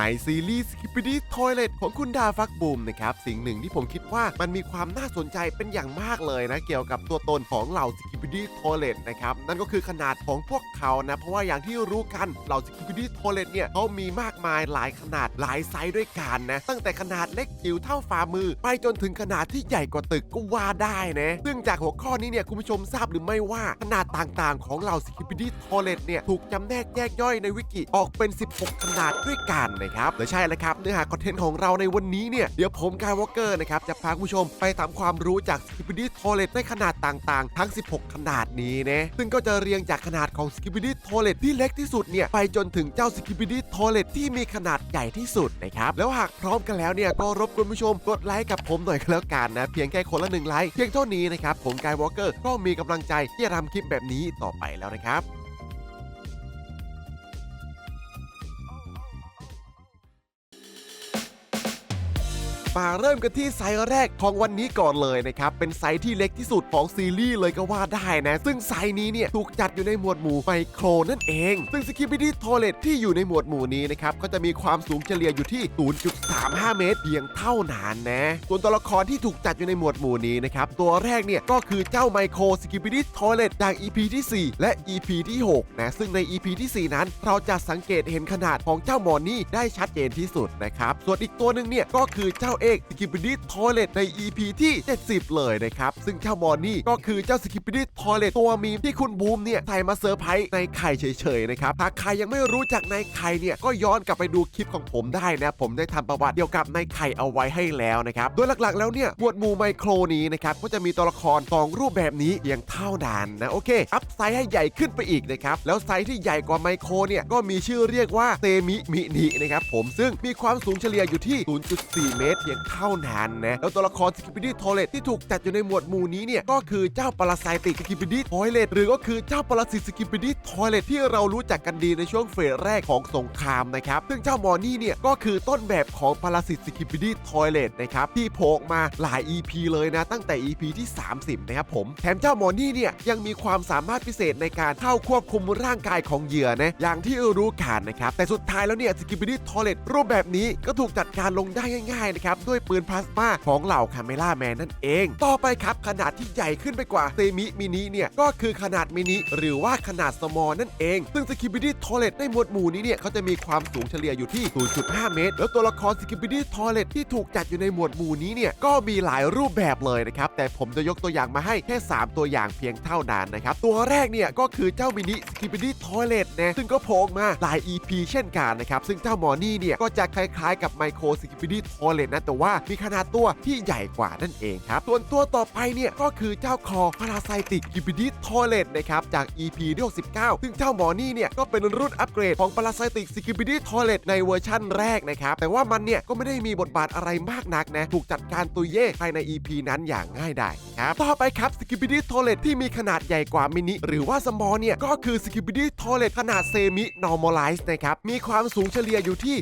ในซีรีส์ Skibidi Toilet ของคุณดาฟักบูมนะครับ สิ่งหนึ่งที่ผมคิดว่ามันมีความน่าสนใจเป็นอย่างมากเลยนะ เกี่ยวกับตัวตนของเหล่า Skibidi Toilet นะครับ นั่นก็คือขนาดของพวกเขานะ เพราะว่าอย่างที่รู้กันเหล่า Skibidi Toilet เนี่ยเขามีมากมายหลายขนาดหลายไซส์ด้วยกันนะ ตั้งแต่ขนาดเล็กจิ๋วเท่าฝ่ามือ ไปจนถึงขนาดที่ใหญ่กว่าตึกก็ว่าได้นะซึ่งจากหัวข้อนี้เนี่ยคุณผู้ชมทราบหรือไม่ว่าขนาดต่างๆ ของเหล่า Skibidi Toilet เนี่ยถูกจำแนกแยกย่อยในวิกิออกเป็น 16 ขนาดด้วยกันนะครับและใช่แล้วครับเนื้อหาคอนเทนต์ของเราในวันนี้เนี่ยเดี๋ยวผมกายวอลเกอร์นะครับจะพาคุณผู้ชมไปตามความรู้จาก Skibidi Toilet ในขนาดต่างๆ ทั้ง 16 ขนาดนี้นะซึ่งก็จะเรียงจากขนาดของ Skibidi Toilet ที่เล็กที่สุดเนี่ยไปจนถึงเจ้า Skibidi Toilet ที่มีขนาดใหญ่ที่สุดนะครับแล้วหากพร้อมกันแล้วเนี่ยก็รบกวนผู้ชมกดไลค์กับผมหน่อยก็แล้วกันนะเพียงแค่คนละหนึ่งไลค์เพียงเท่านี้นะครับผมกายวอลเกอร์ก็มีกำลังใจที่จะทำคลิปแบบนี้ต่อไปแล้วนะครับ มาเริ่มกันที่ไซส์แรกของวันนี้ก่อนเลยนะครับ เป็นไซส์ที่เล็กที่สุดของซีรีส์เลยก็ว่าได้นะ ซึ่งไซส์นี้เนี่ยถูกจัดอยู่ในหมวดหมู่ไมโครนั่นเอง ซึ่งสกิป i ดี้ทอเลตที่อยู่ในหมวดหมู่นี้นะครับ ก็จะมีความสูงเฉลี่ยอยู่ที่ 0.35 เมตรเพียงเท่านั้นนะ ส่วนตัวละครที่ถูกจัดอยู่ในหมวดหมู่นี้นะครับ ตัวแรกเนี่ยก็คือเจ้าไมโครสกิป i ดี้ทอเลตจาก EP ที่ 4 และ EP ที่ 6 นะ ซึ่งใน EP ที่ 4 นั้น เราจะสังเกตเห็นขนาดของเจ้ามอนี่ได้ชัดเจนที่สุดนะครับ ส่วนอีกตัวหนึ่งเนี่ยก็คือเจ้าเอกสกิป i ดี้ทอเลตใน EP ที่ 70 เลยนะครับ ซึ่งเจ้ามอนี่ก็คือเจ้าสกิป i ดี้ทอเลตตัวมีมที่คุณบูมเนี่ยใส่มาเซอร์ไพรส์ในไข่เฉยๆนะครับหากใครยังไม่รู้จักในไข่เนี่ยก็ย้อนกลับไปดูคลิปของผมได้นะผมได้ทำประวัติเกี่ยวกับในไข่เอาไว้ให้แล้วนะครับโดยหลักๆ แล้วเนี่ยหมวดหมู่ไมโครนี้นะครับก็จะมีตัวละครสองรูปแบบนี้เพียงเท่านั้นนะโอเคอัพไซส์ให้ใหญ่ขึ้นไปอีกนะครับแล้วไซส์ที่ใหญ่กว่าไมโครเนี่ยก็มีชื่อเรียกว่าเซมิมินินะครับผมซึ่งมีความสูงเฉลี่ยอยู่ที่ 0.4 เมตรพียงเท่านั้นนะ แล้วตัวละครสกิป i ดี้ทอเลตที่ถูกจัดอยู่ในหมวดหมู่นี้เนี่ย ก็คือเจ้าปรสิตสกิป i ดี้ทอเลตหรือก็คือเจ้าปรสิตสกิป i ดี้ทอเลตที่เรารู้จักกันดีในช่วงเฟสแรกของสงครามนะครับ ซึ่งเจ้ามอนี่เนี่ยก็คือต้นแบบของปรสิตสกิป i ดี้ทอเลตนะครับที่โผล่มาหลาย EP เลยนะ ตั้งแต่ EP ที่ 30 นะครับผมแถมเจ้ามอนี่เนี่ยยังมีความสามารถพิเศษในการเข้าควบคุมร่างกายของเหยื่อนะอย่างที่รู้กันนะครับแต่สุดท้ายแล้วเนี่ยสกิป i ดี้ทอเลตรูปแบบนี้ก็ถูกจัดการลงได้ง่ายๆนะครับด้วยปืนพลาสมาของเหล่าคาเมล่าแมนนั่นเอง ต่อไปครับขนาดที่ใหญ่ขึ้นไปกว่าเซมิมินิเนี่ยก็คือขนาดมินิหรือว่าขนาดสมอลนั่นเอง ซึ่งสกิป i ดี้ทอเลตในหมวดหมู่นี้เนี่ยเขาจะมีความสูงเฉลี่ยอยู่ที่ 0.5 เมตร แล้วตัวละครสกิป i ดี้ทอเลตที่ถูกจัดอยู่ในหมวดหมู่นี้เนี่ยก็มีหลายรูปแบบเลยนะครับ แต่ผมจะยกตัวอย่างมาให้แค่ 3 ตัวอย่างเพียงเท่านั้นนะครับ ตัวแรกเนี่ยก็คือเจ้ามินิสกิป i ดี้ทอเลตนะซึ่งก็โผล่มาหลาย EP เช่นกันนะครับซึ่งเจ้ามอนี่เนี่ยก็จะคล้ายๆ กับไมโครสกิป i ดี้ทอเลตนะแต่ว่ามีขนาดตัวที่ใหญ่กว่านั่นเองครับ ส่วนตัวต่อไปเนี่ยก็คือเจ้าคอพาราไซติกกิบิดิทอเลตนะครับจาก EP ที่69ซึ่งเจ้าหมอนี่เนี่ยก็เป็นรุ่นอัปเกรดของพาราไซติกซิกิบิดิทอเลตในเวอร์ชั่นแรกนะครับ แต่ว่ามันเนี่ยก็ไม่ได้มีบทบาทอะไรมากนักนะ ถูกจัดการตุยเย่ภายใน EP นั้นอย่างง่ายดาย ครับ ต่อไปครับสกิปิดิทอเลตที่มีขนาดใหญ่กว่ามินิหรือว่าสมอลเนี่ย ก็คือสกิปิดิทอเลตขนาดเซมินอร์มอลไลซ์นะครับ มีความสูงเฉลี่ยอยู่ที่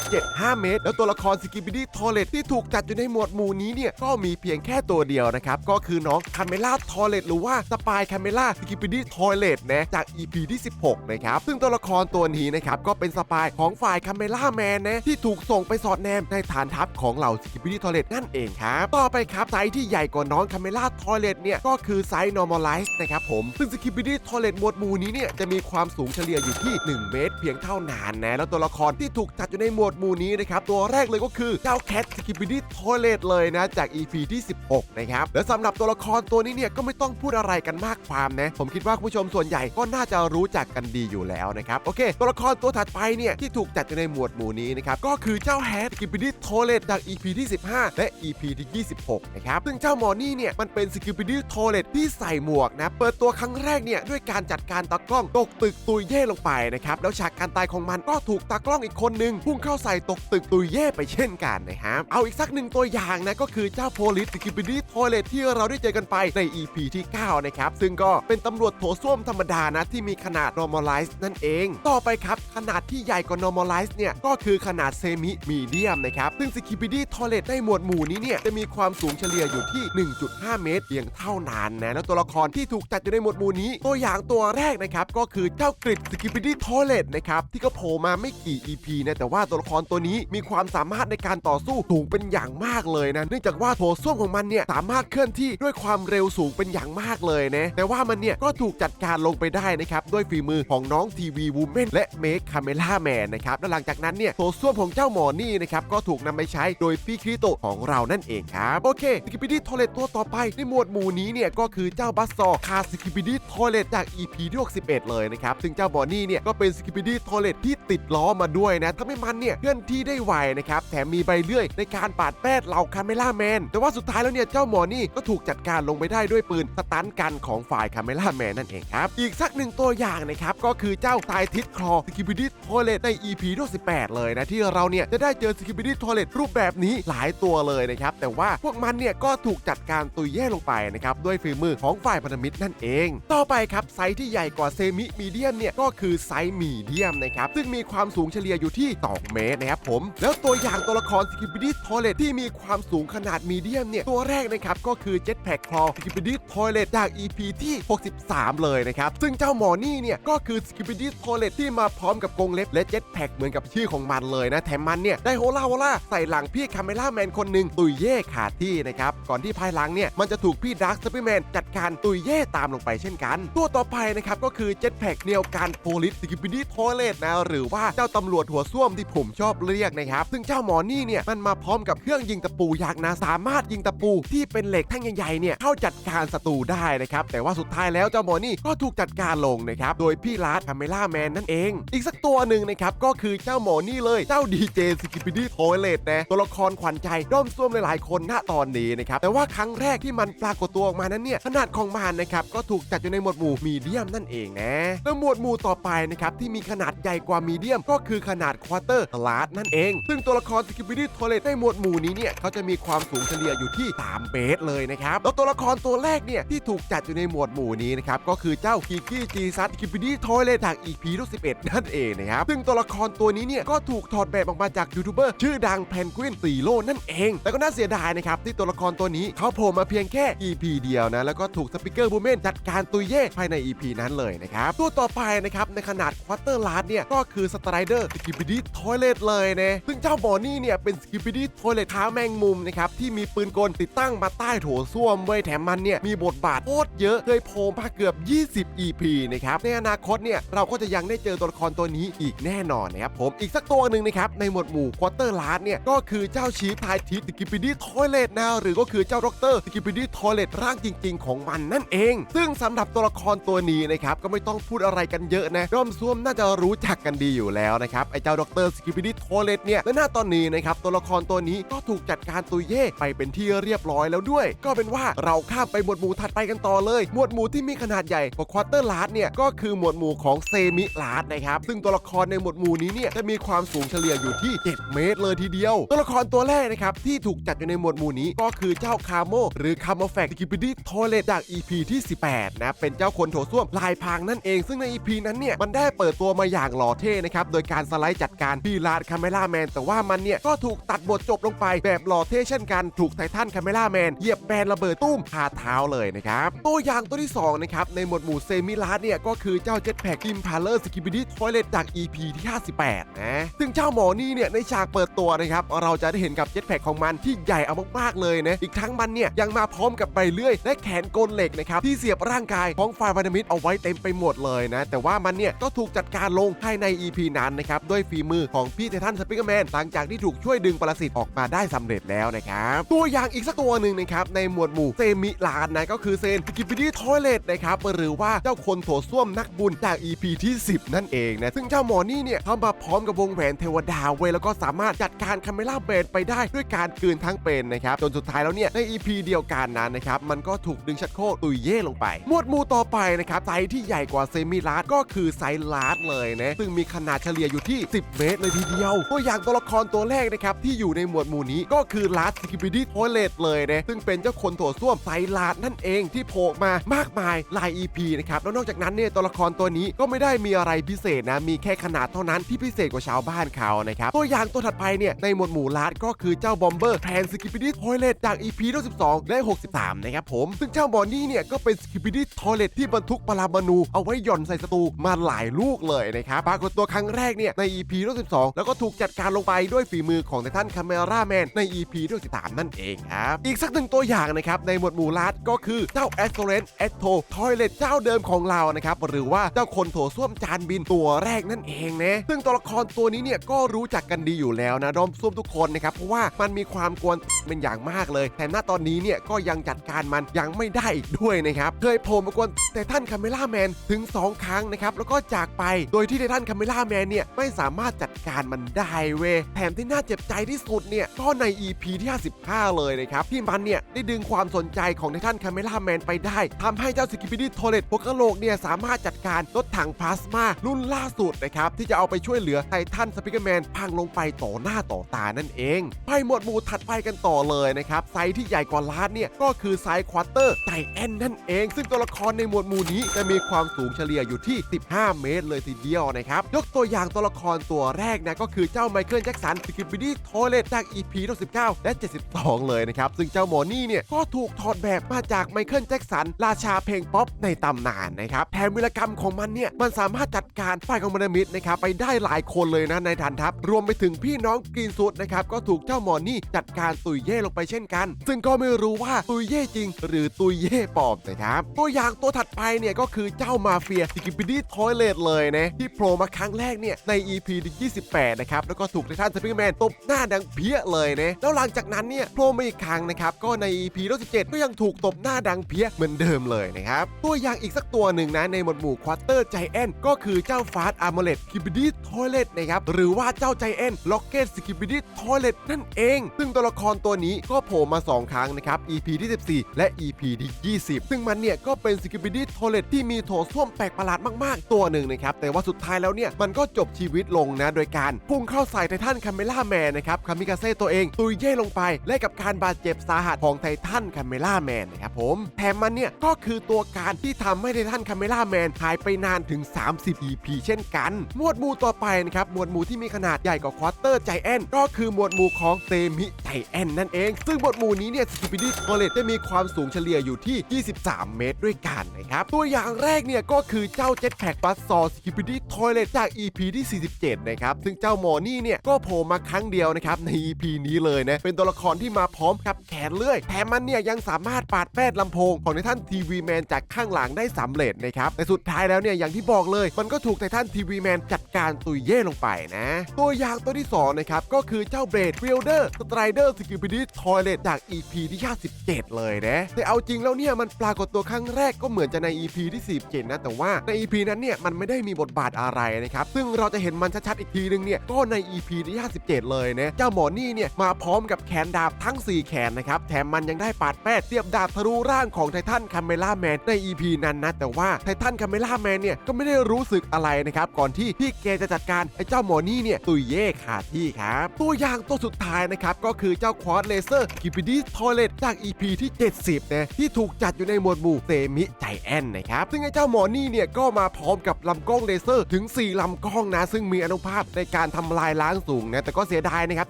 0.75 เมตร แล้วตัวละครสกิปิดิทอเลตที่ถูกจัดอยู่ในหมวดหมู่นี้เนี่ย ก็มีเพียงแค่ตัวเดียวนะครับ ก็คือน้องคาเมล่าทอเลตหรือว่าสปายคาเมล่าสกิปิดี้ทอเลตนะจาก EP ที่ 16 นะครับ ซึ่งตัวละครตัวนี้นะครับก็เป็นสปายของฝ่ายคาเมล่าแมนนะที่ถูกส่งไปสอดแนมในฐานทัพของเหล่าสกิปิดี้ทอเลตนั่นเองครับ ต่อไปครับไซที่ใหญ่กว่าน้องคาเมลาทอเลตเนี่ยก็คือไซส์ normalize นะครับผม ซึ่งสกิปบิดี้ทอเลตหมวดหมู่นี้เนี่ยจะมีความสูงเฉลี่ยอยู่ที่ 1 เมตร เพียงเท่านั้นนะ แล้วตัวละครที่ถูกจัดอยู่ในหมวดหมู่นี้นะครับ ตัวแรกเลยก็คือเจ้าแคทสกิปบิดี้ทอเลตเลยนะ จาก EP ที่ 16 นะครับ และสำหรับตัวละครตัวนี้เนี่ยก็ไม่ต้องพูดอะไรกันมากความนะ ผมคิดว่าผู้ชมส่วนใหญ่ก็น่าจะรู้จักกันดีอยู่แล้วนะครับ โอเค ตัวละครตัวถัดไปเนี่ยที่ถูกจัดอยู่ในหมวดหมู่นี้นะครับ ก็คือเจ้าแฮตกิป i ดี้โทเลตจาก EP ที่ 15 และ EP ที่ 26 นะครับ ซึ่งเจ้าหมอนี่เนี่ยมันเป็นสกิป i ดี้โทเลตที่ใส่หมวกนะ เปิดตัวครั้งแรกเนี่ยด้วยการจัดการตากล้องตกตึกตุยเย่ลงไปนะครับ แล้วฉากการตายของมันก็ถูกตากล้องอีกคนนึงพุ่งเข้าใส่ตกตึกตุยเย่ไปเช่นกันนะครับเอาอีกสักหนึ่งตัวอย่างนะก็คือเจ้าโพลิสสกิป i ดี้ทอเลทที่เราได้เจอกันไปใน EP ที่9นะครับซึ่งก็เป็นตำรวจโถส้วมธรรมดานะที่มีขนาด normalize นั่นเอง ต่อไปครับขนาดที่ใหญ่กว่า normalize เนี่ยก็คือขนาดเซมิมีเดียมนะครับซึ่งสกิป i ดี้ทอเลทในหมวดหมู่นี้เนี่ยจะมีความสูงเฉลี่ยอยู่ที่ 1.5เมตรเพียงเท่านั้นนะแล้วตัวละครที่ถูกจัดอยู่ในหมวดหมู่นี้ ตัวอย่างตัวแรกนะครับก็คือเจ้ากริดสกิป i ดี้ทอเลทนะครับที่ก็โผล่มาไม่กี่ EP นะแต่ว่าตัวละครตัวนี้มีความสามารถในการต่อสู้สูงเป็นอย่างมากเลยนะเนื่องจากว่าโถส้วมของมันเนี่ยสามารถเคลื่อนที่ด้วยความเร็วสูงเป็นอย่างมากเลยนะแต่ว่ามันเนี่ยก็ถูกจัดการลงไปได้นะครับด้วยฝีมือของน้องทีวีวูแมนและเมคคาเมล่าแมนนะครับและหลังจากนั้นเนี่ยโถส้วมของเจ้าหมอนี่นะครับก็ถูกนำไปใช้โดยพี่คริโตของเรานั่นเองครับโอเคสกิปปี้ทอเลตตัวต่อไปในหมวดหมู่นี้เนี่ยก็คือเจ้าบัสซอคาสกิปปี้ทอเลตจาก EP ที่61เลยนะครับ ซึ่งเจ้าบอนี่เนี่ยก็เป็นสกิปปี้ทอเลตที่ติดล้อมาด้วยนะทำให้มันเนี่ยเคลื่อนที่ได้ไวนะครับ แถมมีใบเลื่อยในการปาดแปดเหล่าคาเมล่าแมน แต่ว่าสุดท้ายแล้วเนี่ยเจ้าหมอนี่ก็ถูกจัดการลงไปได้ด้วยปืนสตันกันของฝ่ายคาเมล่าแมนนั่นเองครับ อีกสักหนึ่งตัวอย่างนะครับก็คือเจ้าตายทิศคลอสกิปปี้ทอเลตใน EP ที่18เลยนะที่เราเนี่ยจะได้เจอสกิปปี้ทอเลตรูปแบบนี้หลายตัวเลยนะครับแต่ว่าพวกมันเนี่ยก็ถูกจัดการตุยแย่ลงไปนะครับด้วยฝีมือของฝ่ายพันธมิตรนั่นเอง ต่อไปครับไซส์ที่ใหญ่กว่าเซมิมีเดียมเนี่ยก็คือไซส์มีเดียมนะครับซึ่งมีความสูงเฉลี่ยอยู่ที่2เมตรนะครับผมแล้วตัวอย่างตัวละครสกิปปี้ทอเลตที่มีความสูงขนาดมีเดียมเนี่ยตัวแรกนะครับก็คือเจ็ตแพคคลอสกิปปี้ทอเลตจาก EP ที่ 63 เลยนะครับซึ่งเจ้าหมอนี่เนี่ยก็คือสกิปปี้ทอเลตที่มาพร้อมกับกรงเล็บและเจ็ตแพคเหมือนกับชื่อของมันเลยนะแถมมันเนี่ยได้โฮล่าโฮล่าใส่หลังพี่คาเมล่าแมนคนหนึ่งตุยเย่ขาดที่นะครับก่อนที่ภายหลังเนี่ยมันจะถูกพี่ดาร์คสปิแมนจัดการตุยเย่ตามลงไปเช่นกัน ตัวต่อไปนะครับก็คือเจ็ตแพ็คเนียวการโพลิสสกิปปี้ทอเลตนะหรือว่าเจ้าตำรวจหัวส้วมที่ผมชอบเรียกนะครับซึ่งเจ้าหมอนี่เนี่ยมันมาพร้อมกับเครื่องยิงตะปูยักษ์นะสามารถยิงตะปูที่เป็นเหล็กแท่งใหญ่ๆเนี่ยเข้าจัดการศัตรูได้นะครับแต่ว่าสุดท้ายแล้วเจ้าหมอนี่ก็ถูกจัดการลงนะครับโดยพี่ลาร์ดคาเมล่าแมนนั่นเอง อีกสักตัวหนึ่งนะครับก็คือเจ้าหมอนี่เลยเจ้าดีเจสกิปปี้ทอเลตนะตัวละครขวัญใจด้อมส้วมหลายๆคนณตอนนี้นะครับแต่ว่าครั้งแรกที่มันปรากฏตัวออกมานั้นเนี่ยขนาดของมันนะครับก็ถูกจัดอยู่ในหมวดหมู่มีเดียมนั่นเองนะแล้วหมวดหมู่ต่อไปนะครับที่มีขนาดใหญ่กว่ามีเดียม ก็คือขนาดควอเตอร์ลาร์ดนั่นเอง ซึ่งตัวละครสกิปปี้ทอเลตในหมวดหมู่นี้เนี่ยเขาจะมีความสูงเฉลี่ยอยู่ที่3เมตรเลยนะครับแล้วตัวละครตัวแรกเนี่ยที่ถูกจัดอยู่ในหมวดหมู่นี้นะครับก็คือเจ้าคิกี้จีซัสสกิปปี้ทอเลตจาก EP ที่11นั่นเองนะครับซึ่งตัวละครตัวนี้เนี่ยก็ถูกถอดแบบออกมาจากยูทูบเบอร์ชื่อดังแพนกวินสีโลนั่นเอง แต่ก็น่าเสียดายนะครับที่ตัวละครตัวนี้เขาโผล่มาเพียงแค่ EP เดียวนะ แล้วก็ถูกสปิเกอร์บูเมนจัดการตุยเย่ภายใน EP นั้นเลยนะครับ ตัวต่อไปนะครับ ในขนาดควอเตอร์ลาร์ดเนี่ย ก็คือสไตรเดอร์สกิปปี้ทอยเลตเลยนะซึ่งเจ้าบอนี่เนี่ย เป็นสกิปปี้ทอยเลตเท้าแมงมุมนะครับ ที่มีปืนกลติดตั้งมาใต้โถส้วมไว้ยแถมมันเนี่ย มีบทบาทโคตรเยอะ เคยโผล่มาเกือบ 20 EP นะครับ ในอนาคตเนี่ยเราก็จะยังได้เจอตัวละครตัวนี้อีกแน่นอนนะครับผมอีกสักตัวหนึ่งนะครับในหมวดหมู่ควอเตอร์ลาร์ดเนี่ยก็คือเจ้าชีฟทายทิสสกิปปี้ทอยเลตนะหรือก็คือเจ้าด็อกเตอร์สกิปปี้ทอยเลตร่างจริง ๆ ของมันนั่นเอง ซึ่งสำหรับตัวละครตัวนี้นะครับก็ไม่ต้องพูดอะไรกันเยอะนะร่อมซ่วมน่าจะรู้จักกันดีอยู่แล้วนะครับไอ้เจ้าดรสกิปปี้ทอยเลตเนี่ยและหน้าตอนนี้นะครับตัวละครตัวนี้ก็ถูกจัดการตุยเย่ไปเป็นที่เรียบร้อยแล้วด้วย ก็เป็นว่าเราข้ามไปหมวดหมู่ถัดไปกันต่อเลย หมวดหมู่ที่มีขนาดใหญ่กว่าควอเตอร์ลาร์ดเนี่ยก็คือหมวดหมู่ของเซมิลาร์ดนะครับซึ่งตัวละครในหมวดหมู่นี้เนี่ยจะมีความสูงเฉลี่ยอยู่ที่ 7 เมตรเลยทีเดียว ตัวละครตัวแรกนะครับที่ถูกจัดอยู่ในหมวดหมู่นี้ก็คือเจ้าคาโมหรือคาโมแฟกสกิปปี้ทอเลตจาก EP ที่ 18 นะ เป็นเจ้าคนโถส้วมลายพรางนั่นเอง ซึ่งใน EP นั้นเนี่ย มันได้เปิดตัวมาอย่างหล่อเท่นะครับ โดยการสไลด์จัดการพี่ลาดคาเมล่าแมนแต่ว่ามันเนี่ย ก็ถูกตัดบทจบลงไปแบบหล่อเท่เช่นกันถูกไททันคาเมล่าแมนเหยียบแบนระเบิดตุ้มคาเท้าเลยนะครับตัวอย่างตัวที่2นะครับในหมวดหมู่เซมิลาร์เนี่ยก็คือเจ้าเจ็ตแพ็กอิมพาเลอร์สกิปปี้ทอยเลตจาก EP ที่ 58 นะซึ่งเจ้าหมอนี่เนี่ยในฉากเปิดตัวนะครับเราจะได้เห็นกับเจ็ตแพ็กของมันที่ใหญ่เอามากๆเลยนะอีกทั้งมันเนี่ยยังมาพร้อมกับใบเลื่อย และแขนกลเหล็กนะครับที่เสียบร่างกายของฝ่ายพันธมิตรเอาไว้เต็มไปหมดเลยนะ แต่ว่ามันเนี่ยก็ถูกจัดการลงภายใน EP นั้นนะครับด้วยฝีมือของพี่ไททันสปิเกอร์แมนหลังจากที่ถูกช่วยดึงปรสิตออกมาได้สำเร็จแล้วนะครับตัวอย่างอีกสักตัวหนึ่งนะครับในหมวดหมู่เซมิลานนะก็คือเซนกิปปี้ทอยเลตนะครับหรือว่าเจ้าคนโถส้วมนักบุญจาก EP ที่ 10 นั่นเองนะซึ่งเจ้าหมอนี่เนี่ยเขามาพร้อมกับวงแหวนเทวดาเวแล้วก็สามารถจัดการคาเมล่าเบนไปได้ด้วยการกลืนทั้งเป็นนะครับจนสุดท้ายแล้วเนี่ยใน EP เดียวกันนั้นนะครับมันก็ถูกดึงชักโครกตุยเย่ลงไป หมวดหมู่ต่อไปนะครับไซส์ที่ใหญ่กว่าเซมิลาร์ดก็คือไซส์ลาร์ดเลยนะซึ่งมีขนาดเฉลี่ยอยู่ที่ 10 เมตรเลยทีเดียว ตัวอย่างตัวละครตัวแรกนะครับที่อยู่ในหมวดหมู่นี้ก็คือลาสกิบิดี้ทเลตเลยนะซึ่งเป็นเจ้าคนโถส้วมไซลาดนั่นเองที่โผล่มามากมายหลาย EP นะครับแล้วนอกจากนั้นเนี่ยตัวละครตัวนี้ก็ไม่ได้มีอะไรพิเศษนะมีแค่ขนาดเท่านั้นที่พิเศษกว่าชาวบ้านเขานะครับตัวอย่างตัวถัดไปเนี่ยในหมวดหมู่ลาดก็คือเจ้าบอมเบอร์แทนสกิบิดี้ทเลตจาก EP 12และ63 นะครับผม ซึ่งเจ้าบอนนี่เนี่ยก็เป็นสกิบิดี้ทอเลตที่บรรทุกปรมาณูเอาไว้หย่อนใส่ศัตรูมาหลายลูกเลยนะครับปรากฏตัวครั้งแรกเนี่ยใน EP 12 แล้วก็ถูกจัดการลงไปด้วยฝีมือของไททันคาเมราแมนใน EP 13 นั่นเองครับ อีกสักหนึ่งตัวอย่างนะครับในหมวดหมู่ลาดก็คือเจ้าแอสโซเรนเอสโททอยเลตเจ้าเดิมของเรานะครับหรือว่าเจ้าคนโถส้วมจานบินตัวแรกนั่นเองนะซึ่งตัวละครตัวนี้เนี่ยก็รู้จักกันดีอยู่แล้วนะดอมส้วมทุกคนนะครับเพราะว่ามันมีความกวนเป็นอย่างมากเลย แต่ณตอนนี้เนี่ยก็ยังจัดการมันยังไม่ได้อีกด้วยนะครับเคยโผล่มากวนไททันคาเมล่าแมนถึง 2 ครั้งนะครับแล้วก็จากไปโดยที่ไททันคาเมล่าแมนเนี่ยไม่สามารถจัดการมันได้เว้ยแถมที่น่าเจ็บใจที่สุดเนี่ยก็ใน EP ที่ 55 เลยนะครับที่มันเนี่ยได้ดึงความสนใจของไททันคาเมล่าแมนไปได้ทำให้เจ้าสกิปปี้ดี้โทเลตพวกกโลกเนี่ยสามารถจัดการรถถังพลาสมารุ่นล่าสุดนะครับที่จะเอาไปช่วยเหลือไททันสปิเกอร์แมนพังลงไปต่อหน้าต่อตานั่นเอง ไปหมวดหมู่ถัดไปกันต่อเลยนะครับไซที่ใหญ่กว่าล้านเนี่ยก็คือไซควอเตอร์ไจแอนนั่นเอง ซึ่งตัวละครในหมวดหมู่นี้จะมีความสูงเฉลี่ยอยู่ที่ 15 เมตรเลยทีเดียวนะครับ ยกตัวอย่างตัวละครตัวแรกนะก็คือเจ้าไมเคิลแจ็คสันสกิปปี้ดี้โทเลตจาก EP 19 และ 72 เลยนะครับ ซึ่งเจ้าหมอนี่เนี่ยก็ถูกถอดแบบมาจากไมเคิลแจ็คสันราชาเพลงป๊อปในตำนานนะครับแถมวิรกรรมของมันเนี่ยมันสามารถจัดการฝ่ายคอมมานมิดนะครับไปได้หลายคนเลยนะในฐานทัพ รวมไปถึงพี่น้องกรีนซูดนะครับก็ถูกเจ้าหมอนี่จัดการตุยเย่ลงไปเช่นกัน ซึ่งก็ไม่รู้ว่าตุยเย่จริง หรือตุยเย่ปลอมนะครับตัวอย่างตัวถัดไปเนี่ยก็คือเจ้ามาเฟียสกิปปี้ดี้ทอยเลตเลยนะที่โผล่มาครั้งแรกเนี่ยใน EP ที่28 นะครับแล้วก็ถูกไททันสปิเกอร์แมนตบหน้าดังเพี้ยเลยนะแล้วหลังจากนั้นเนี่ยโผล่มาอีกครั้งนะครับก็ใน EP 17ก็ยังถูกตบหน้าดังเพี้ยเหมือนเดิมเลยนะครับตัวอย่างอีกสักตัวหนึ่งนะในหมวดหมู่ควอเตอร์ใจแอนก็คือเจ้าฟาสอาร์มเลตสกิปปี้ดี้ทอยเลตนะครับหรือว่าเจ้าใจแอนล็อกเก็ตสกิปปี้ดี้ทอยเลตนั่นเอง ซึ่งตัวละครตัวนี้ก็โผล่มา 2 ครั้งนะครับ EP ที่ 14 และ EP ที่ 20 ซึ่งมันเนี่ยก็เป็นสกิปปี้ดี้ทอเลตที่มีโถส้วมแปลกประหลาดมากๆ ตัวหนึ่งนะครับ แต่ว่าสุดท้ายแล้วเนี่ยมันก็จบชีวิตลงนะ โดยการพุ่งเข้าใส่ไททันคาเมล่าแมนนะครับคามิกาเซ่ตัวเองตุยเย่ลงไป และกับการบาดเจ็บสาหัสของไททันคาเมล่าแมนนะครับผมแถมมันเนี่ยก็คือตัวการที่ทำให้ไททันคาเมล่าแมนหายไปนานถึง 30 EP เช่นกันหมวดหมู่ต่อไปนะครับหมวดหมู่ที่มีขนาดใหญ่กว่าควอเตอร์ใจแอนก็คือหมวดหมู่ของเซมิ แอนนั่นเอง ซึ่งหมวดหมู่นี้เนี่ยสกิปปี้ดี้คอเลตจะมีความสูงเฉลี่ยอยู่ที่ 23 เมตรด้วยกันนะครับ ตัวอย่างแรกเนี่ยก็คือเจ้าเจ็ตแพ็กบัสซอสกิปปี้ดี้ทอยเลตจาก EP ที่ 47 นะครับ ซึ่งเจ้าหมอนี่เนี่ยก็โผล่มาครั้งเดียวนะครับใน EP นี้เลยนะ เป็นตัวละครที่มาพร้อมกับแขนเลื่อยแถมมันเนี่ยยังสามารถปาดแปดลำโพงของไททันทีวีแมนจากข้างหลังได้สำเร็จนะครับแต่สุดท้ายแล้วเนี่ยอย่างที่บอกเลย มันก็ถูกไททันทีวีแมนจัดการตุยเย่ลงไปนะ ตัวอย่างตัวที่2นะครับก็คือเจ้าเบรดฟิลเดอร์สไตรเดอร์สกิปปี้ดี้ทอยเลตจาก EP ที่ 57 เลยนะ แต่เอาจริงแล้วเนี่ยมันปรากฏตัวครั้งแรกก็เหมือนจะใน EP ที่47นะ แต่ว่าใน EP นั้นเนี่ยมันไม่ได้มีบทบาทอะไรนะครับ ซึ่งเราจะเห็นมันชัดๆอีกทีนึงเนี่ยก็ใน EP ที่ 57 เลยนะ เจ้าหมอนี่เนี่ยมาพร้อมกับแขนดาบทั้ง 4 แขนนะครับ แถมมันยังได้ปาดแป้เสียบดาบทะลุร่างของไททันคาเมล่าแมนใน EP นั้นนะ แต่ว่าไททันคาเมล่าแมนเนี่ยก็ไม่ได้รู้สึกอะไรนะครับ ก่อนที่พี่เกจะจัดการไอ้เจ้าหมอนี่เนี่ยตุยเย่ขาดที่ครับ ตัวอย่างตัวสุดท้ายนะครับก็คือเจ้าควอดเลเซอร์กิปิดี้ทอยเลตจาก EP ที่ 70 นะ ที่ถูกจัดอยู่ในหมวดหมู่เซมิใจแอนนะครับ ซึ่งไอ้เจ้าหมอนี่เนี่ย ก็มาพร้อมกับลำกล้องเลเซอร์ถึง 4 ลำกล้องนะ ซึ่งมีอนุภาพในการทำลายล้างสูงนะ แต่ก็เสียดายนะครับ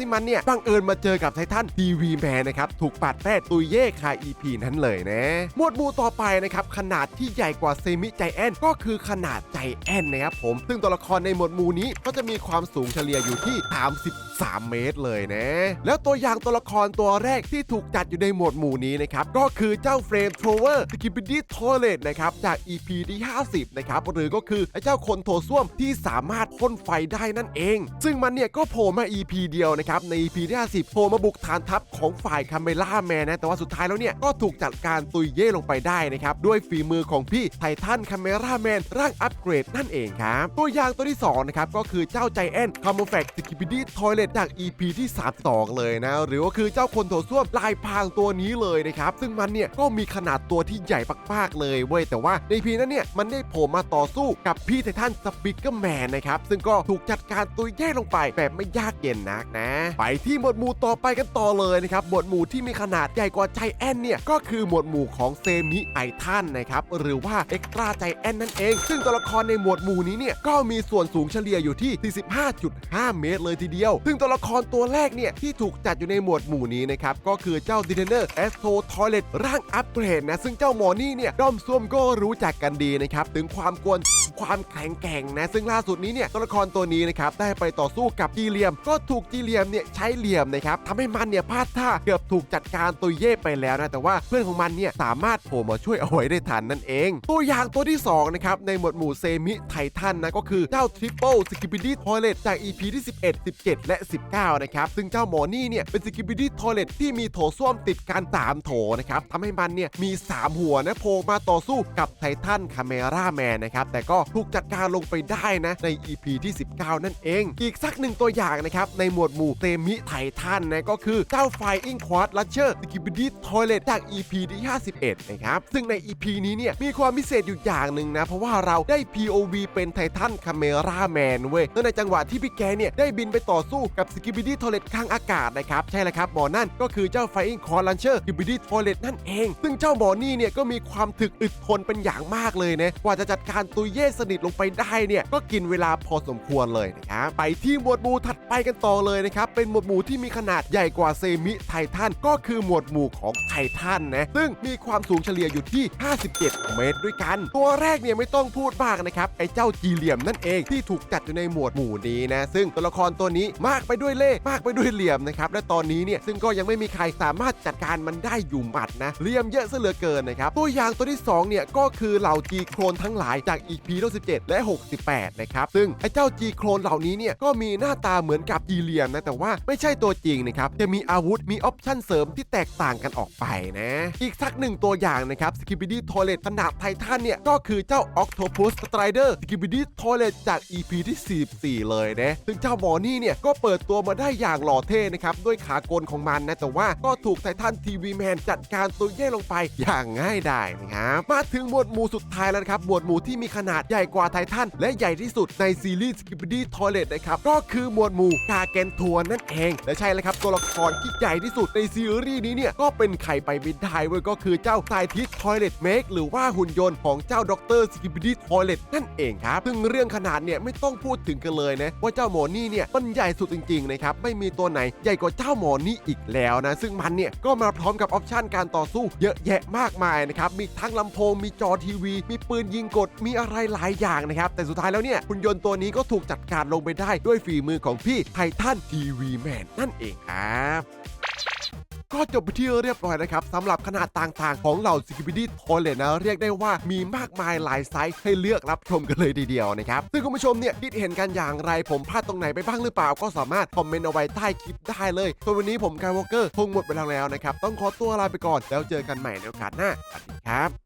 ที่มันเนี่ยบังเอิญมาเจอกับไททันทีวีแมนนะครับ ถูกปัดแป้ตุยเย่คา EP นั้นเลยนะหมวดหมู่ต่อไปนะครับขนาดที่ใหญ่กว่าเซมิใจแอนก็คือขนาดใจแอนนะครับผมซึ่งตัวละครในหมวดหมู่นี้ก็จะมีความสูงเฉลี่ยอยู่ที่ 33 เมตรเลยนะแล้วตัวอย่างตัวละครตัวแรกที่ถูกจัดอยู่ในหมวดหมู่นี้นะครับ ก็คือเจ้าเฟรมโทเวอร์สกิปปี้ดี้ทอเลตนะครับ จาก EP ที่ 50 นะครับ หรือก็คือไอ้เจ้าคนโถส้วมที่สามารถพ่นไฟได้นั่นเอง ซึ่งมันเนี่ยก็โผล่มา EP เดียวนะครับ ใน EP ที่ 50 โผล่มาบุกฐานทัพของฝ่ายคาเมล่าแมนนะ แต่ว่าสุดท้ายแล้วเนี่ยก็ถูกจัดการตุยเย่ลงไปได้นะครับ ด้วยฝีมือของพี่ไททันคาเมล่าแมนร่างอัปเกรดนั่นเองครับตัวอย่างตัวที่สองนะครับก็คือเจ้าใจแอนคาโมแฟกสกิปปี้ดี้ทอเลตจาก EP ที่ 32 เลยนะหรือว่าคือเจ้าคนโถส้วมลายพรางตัวนี้เลยนะครับ ซึ่งมันเนี่ยก็มีขนาดตัวที่ใหญ่มากๆเลยเว้ยแต่ว่าใน EP นั้นเนี่ยมันได้โผล่มาต่อสู้กับพี่ไททันสปิกเกอร์แมนนะครับซึ่งก็ถูกจัดการตุยแย่ลงไปแบบไม่ยากเย็นนักนะ ไปที่หมวดหมู่ต่อไปกันต่อเลยนะครับหมวดหมู่ที่มีขนาดใหญ่กว่าใจแอนเนี่ยก็คือหมวดหมู่ของเซมิไอทันนะครับหรือว่าเอ็กตร้าใจแอนนั่นเอง ซึ่งตัวละครในหมวดหมู่นี้เนี่ยก็มีส่วนสูงเฉลี่ยอยู่ที่ 45.5 เมตรเลยทีเดียว ซึ่งตัวละครตัวแรกเนี่ยที่ถูกจัดอยู่ในหมวดหมู่นี้นะครับ ก็คือเจ้าดิเทนเนอร์แอสโททอยเลตร่างอัปเกรดนะ ซึ่งเจ้าหมอนี่เนี่ยด้อมส้วมก็รู้จักกันดีนะครับ ถึงความกวนความแข็งแกร่งนะ ซึ่งล่าสุดนี้เนี่ยตัวละครตัวนี้นะครับ ได้ไปต่อสู้กับจีเลียม ก็ถูกจีเลียมเนี่ยใช้เหลี่ยมนะครับทำให้มันเนี่ยพลาดท่าเกือบถูกจัดการตุยเย่ไปแล้วนะ แต่ว่าเพื่อนของมันเนี่ยสามารถโผล่มาช่วยเอาไว้ได้ทันนั่นเอง ตัวอย่างตัวที่2นะครับในหมวดหมู่เซมิไททันนะก็คือเจ้าทริปเปิลสกิป i ดี้ทอยเลตจาก EP ที่11 17 และ 19 นะครับ ซึ่งเจ้าหมอนี่เนี่ยเป็นสกิป i ดี้ทอเลตที่มีโถส้วมติดกัน3โถนะครับทำให้มันเนี่ยมี 3 หัวนะโผล่มาต่อสู้กับไททันคาเมราแมนนะครับ แต่ก็ถูกจัดการลงไปได้นะใน EP ที่ 19 นั่นเอง อีกสักหนึ่งตัวอย่างนะครับ ในหมวดหมู่เซมิไททันนะก็คือเจ้าไฟอิงควอดลัชเชอร์สกิป i ดี้ทอเลตจาก EP ที่ 51 นะครับ ซึ่งใน EP นี้เนี่ยมีความพิเศษอยู่อย่างหนึ่งนะ เพราะว่าเราได้ POV เป็นไททันคาเมราแมนเว้ยแล้วในจังหวะที่พี่แกเนี่ยได้บินไปต่อสู้กับสกิป i ดี้ทอเลตข้างอากาศนะครับใช่แล้วครับหมอนั่นก็คือเจ้าไฟอิงคอร์ลันเชอร์สกิป i ดี้ทอยเลตนั่นเอง ซึ่งเจ้าหมอนี่เนี่ยก็มีความถึกอึดทนเป็นอย่างมากเลยนะกว่าจะจัดการตุยเย่สนิทลงไปได้เนี่ยก็กินเวลาพอสมควรเลยนะครับไปที่หมวดหมู่ถัดไปกันต่อเลยนะครับเป็นหมวดหมู่ที่มีขนาดใหญ่กว่าเซมิไททันก็คือหมวดหมู่ของไททันนะซึ่งมีความสูงเฉลี่ยอยู่ที่ 57 เมตรด้วยกัน ตัวแรกเนี่ยไม่ต้องพูดมากนะครับไอ้เจ้าจีเหลี่ยมนั่นเองที่ถูกจัดอยู่ในหมวดหมู่นี้นะซึ่งตัวละครตัวนี้มากไปด้วยเล่มากไปด้วยเหลี่ยมนะครับและตอนนี้เนี่ยซึ่งก็ยังไม่มีใครสามารถจัดการมันได้อยู่หมัดนะเลี่ยมเยอะซะเหลือเกินนะครับตัวอย่างตัวที่สองเนี่ยก็คือเหล่าจีโครนทั้งหลายจาก EP 17 และ 68 นะครับ ซึ่งไอ้เจ้าจีโครนเหล่านี้เนี่ยก็มีหน้าตาเหมือนกับจีเลียมนะแต่ว่าไม่ใช่ตัวจริงนะครับจะมีอาวุธมีออปชั่นเสริมที่แตกต่างกันออกไปนะ อีกสักหนึ่งตัวอย่างนะครับสกิป i ดี้ทอเลตขนาดไททันเนี่ยก็คือเจ้า Octopus Strider สกิป i ดี้ทอเลตจาก EP ที่ 44 เลยนะซึ่งเจ้าหมอนี่เนี่ยก็เปิดตัวมาได้อย่างหล่อเท่นะครับด้วยขากลของมันนะ แต่ว่าก็ถูกไททันทีวีแมนจัดการตัวเย่ลงไปอย่างง่ายดายนะครับ มาถึงหมวดหมู่สุดท้ายแล้วครับหมวดหมู่ที่มีขนาดใหญ่กว่าไททันและใหญ่ที่สุดในซีรีส์สกิป i ดี้ทอยเลตนะครับก็คือหมวดหมู่กาเกนทัวนั่นเอง และใช่แล้วครับตัวละครที่ใหญ่ที่สุดในซีรีส์นี้เนี่ยก็เป็นใครไปไม่ได้เว้ยก็คือเจ้าไซทิสทอยเลตเมกหรือว่าหุ่นยนต์ของเจ้าด็อกเตอร์สกิป i ดี้ทอยเลตนั่นเองครับซึ่งเรื่องขนาดเนี่ยไม่ต้องพูดถึงกันเลยนะว่าเจ้าหมอนี่เนี่ยมันใหญ่สุดจริงๆนะครับไม่มีตัวไหนใหญ่กว่าเจ้าหมอนี่อีกแล้วนะ ซึ่งมันเนี่ยก็มาพร้อมกับออปชันการต่อสู้เยอะแยะมากมายนะครับ มีทั้งลำโพง มีจอทีวี มีปืนยิงกด มีอะไรหลายอย่างนะครับ แต่สุดท้ายแล้วเนี่ยหุ่นยนต์ตัวนี้ก็ถูกจัดการลงไปได้ด้วยฝีมือของพี่ไททันทีวีแมนนั่นเองครับ ก็จบไปที่เรียบร้อยนะครับสำหรับขนาดต่างๆ ของเหล่า s c ิ b i d y Toilet นะ เรียกได้ว่ามีมากมายหลายไซส์ให้เลือกรับชมกันเลยทีเดียวนะครับ ซึ่งคุณผู้ชมเนี่ยคิดเห็นกันอย่างไรผมพลาดตรงไหนไปบ้างหรือเปล่า ก็สามารถคอมเมนต์เอาไว้ใต้คลิปได้เลยส่วนวันนี้ผมกายวอลเกอร์คงหมดเวลาแล้วนะครับ ต้องขอตัวลาไปก่อนแล้วเจอกันใหม่ในโอกาสหน้าสวัสดีครับ